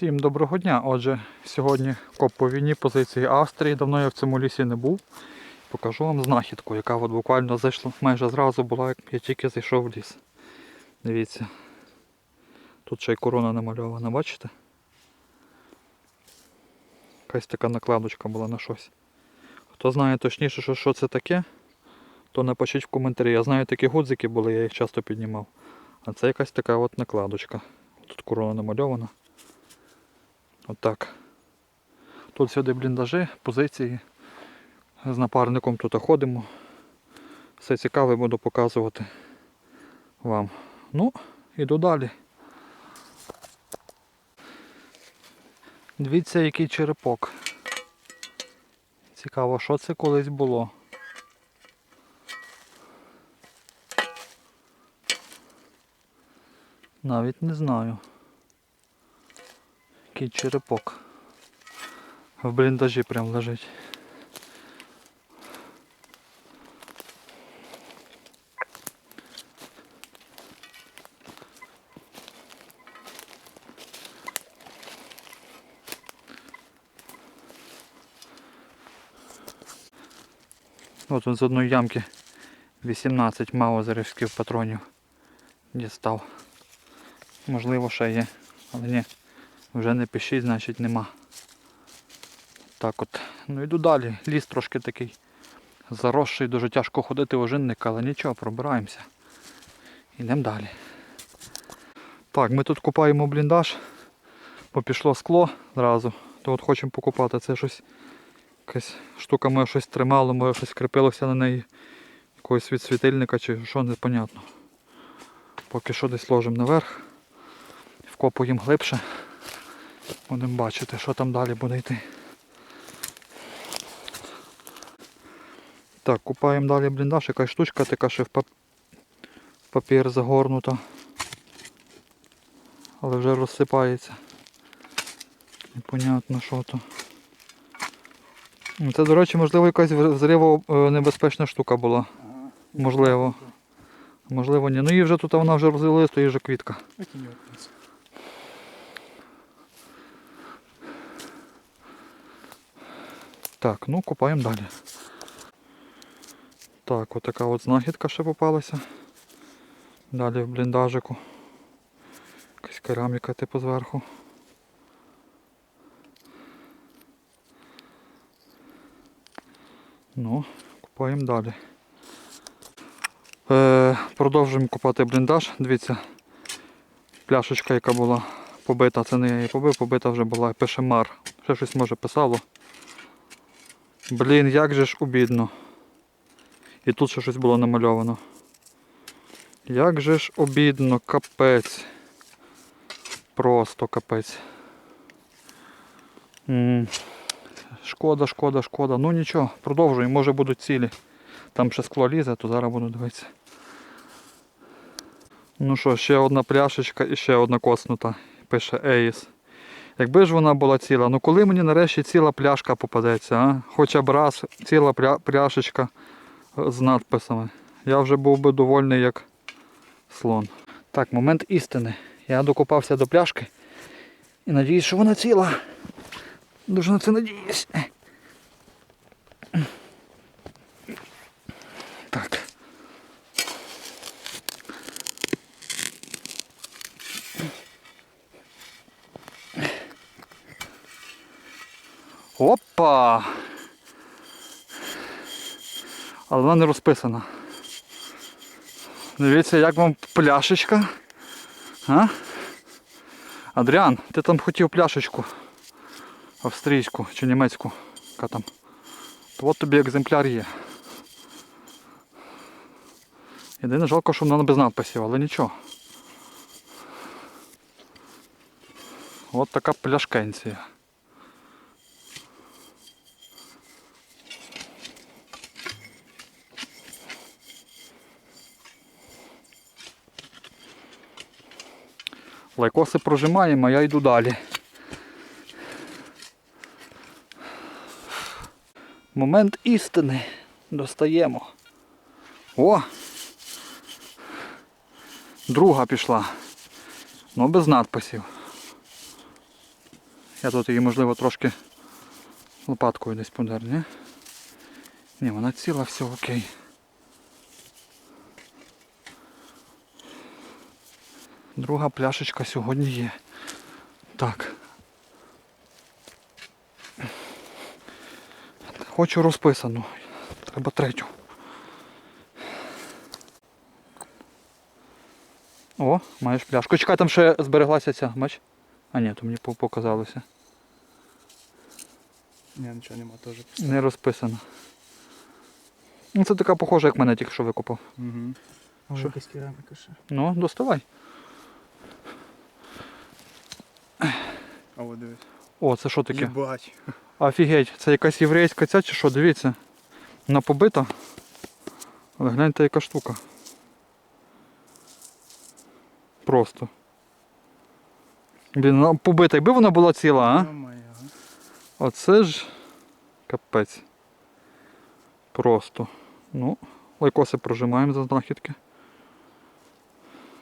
Всім доброго дня. Отже, сьогодні коп по війні позиції Австрії. Давно я в цьому лісі не був. Покажу вам знахідку, яка от буквально зайшла майже зразу була, як я тільки зайшов в ліс. Дивіться. Тут ще й корона намальована, бачите? Якась така накладочка була на щось. Хто знає точніше, що, що це таке, то напишіть в коментарі. Я знаю, такі гудзики були, я їх часто піднімав. А це якась така от накладочка. Тут корона намальована. Отак. Тут сюди бліндажі, позиції. З напарником тут ходимо. Все цікаве буду показувати вам. Ну, іду далі. Дивіться, який черепок. Цікаво, що це колись було. Навіть не знаю. Який черепок. В бліндажі прям лежить. От він з одної ямки 18 маузерівських патронів дістав. Можливо, ще є, але ні. Вже не пишіть, значить нема. Так от. Ну йду далі. Ліс трошки такий заросший, дуже тяжко ходити ожинник, але нічого, пробираємося. Йдемо далі. Так, ми тут купаємо бліндаж, бо пішло скло зразу. То от хочемо покупати. Це щось якась штука моя щось тримало, моє щось кріпилося на неї. Якогось від світильника чи що непонятно. Поки що десь ложимо наверх. Вкопуємо глибше. Будемо бачити, що там далі буде йти. Так, купаємо далі бліндаж, якась штучка така ще в папір загорнута. Але вже розсипається. Непонятно що то. Ну, Це, до речі, можливо, якась взривонебезпечна штука була. Можливо. Можливо, ні. Ну її вже тут вона вже розвели, то її вже квітка. Так, ну копаємо далі. Так, от така от знахідка ще попалася. Далі в бліндажику. Якась кераміка типу зверху. Ну, купаємо далі. Е, продовжуємо купати бліндаж. Дивіться, пляшечка, яка була побита, це не я її побив, побита вже була, пише мар. Ще щось може писало. Блін, як же ж обідно. І тут ще щось було намальовано. Як же ж обідно, капець. Просто капець. М, Шкода, шкода, шкода. Ну нічого, продовжуємо, може будуть цілі. Там ще скло лізе, то зараз буду дивитися. Ну що, ще одна пляшечка і ще одна коснута. Пише Ейс. Якби ж вона була ціла, ну коли мені нарешті ціла пляшка попадеться, а? Хоча б раз ціла пля- пляшечка з надписами. Я вже був би довольний як слон. Так, момент істини. Я докопався до пляшки і надіюсь, що вона ціла. Дуже на це надіюсь. Опа! Але вона не розписана. Дивіться, як вам пляшечка. А? Адріан, ти там хотів пляшечку австрійську чи німецьку. Яка там. То от тобі екземпляр є. Єдине жалко, що вона без надписів, але нічого. От така пляшкенція. Лайкоси прожимаємо, а я йду далі. Момент істини. Достаємо. О! Друга пішла. Ну без надписів. Я тут її можливо трошки лопаткою десь подер, ні? Ні, вона ціла, все окей. Друга пляшечка сьогодні є. Так. Хочу розписану. Треба третю. О, маєш пляшку. Чекай, там ще збереглася ця, бач? А ні, то мені показалося. Ні, нічого нема теж. Не розписано. Ну це така похожа, як мене тільки що викопав. Угу. Що? Якась кераміка ще. Ну, доставай. А от дивись. О, це що таке? Єбать. Офігеть, це якась єврейська ця чи що, дивіться. Вона побита. Але гляньте яка штука. Просто. Блін, вона побита, якби вона була ціла, а? Оце ж капець. Просто. Ну, лайкоси прожимаємо за знахідки.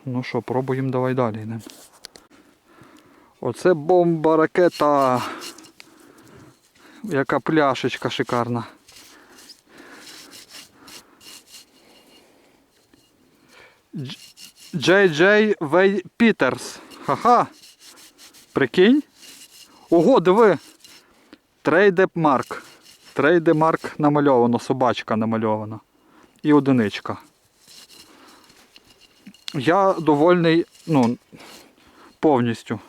Ну що, пробуємо давай далі йдемо. Оце бомба ракета. Яка пляшечка шикарна. Джей Джей Вей Пітерс. Ха-ха. Прикинь? Ого, диви. Трейдемарк. Трейдемарк намальовано, собачка намальована. І одиничка. Я довольний, ну, повністю.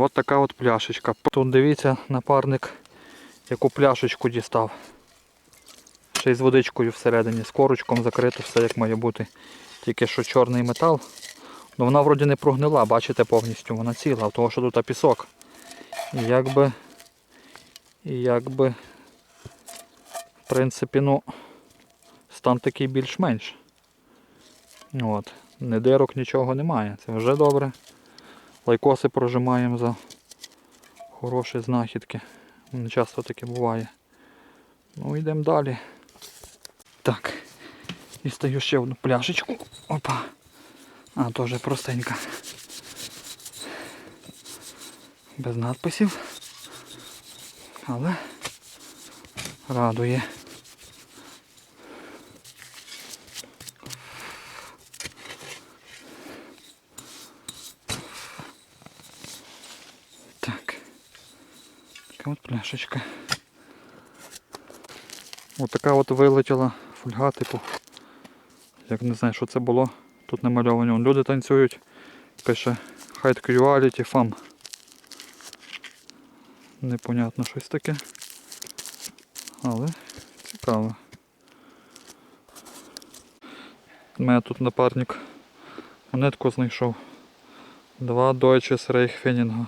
От така от пляшечка. Тут дивіться, напарник, яку пляшечку дістав. Ще й з водичкою всередині, з корочком закрито, все як має бути. Тільки що чорний метал. Ну вона вроді не прогнила, бачите повністю, вона ціла, того що тут пісок. І якби, і якби, в принципі, ну, стан такий більш-менш. От. Не дирок, нічого немає. Це вже добре. Лайкоси прожимаємо за хороші знахідки. Не часто таке буває. Ну йдемо далі. Так. Дістаю ще одну пляшечку. Опа. А, теж простенька. Без надписів. Але радує. Так. Така от пляшечка. Ось така от вилетіла фольга, типу. Як не знаю, що це було. Тут намальовані. Люди танцюють. Пише High Quality Fam. Непонятно щось таке. Але цікаво. У мене тут напарник монетку знайшов. Два Deutsches Reichfeninga.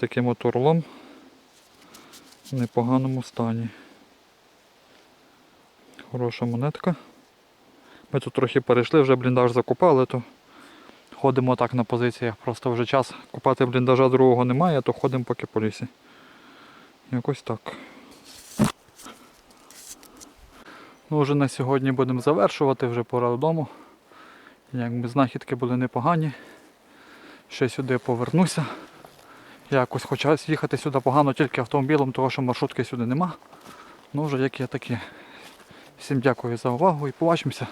Таким от орлом в непоганому стані. Хороша монетка. Ми тут трохи перейшли, вже бліндаж закупали, то ходимо так на позиціях. Просто вже час купати бліндажа другого немає, то ходимо поки по лісі. Якось так. Ну, вже на сьогодні будемо завершувати, вже пора додому. Якби знахідки були непогані. Ще сюди повернуся. Якось хоча їхати сюди погано тільки автомобілем, тому що маршрутки сюди нема. Ну вже як є такі. Всім дякую за увагу і побачимося.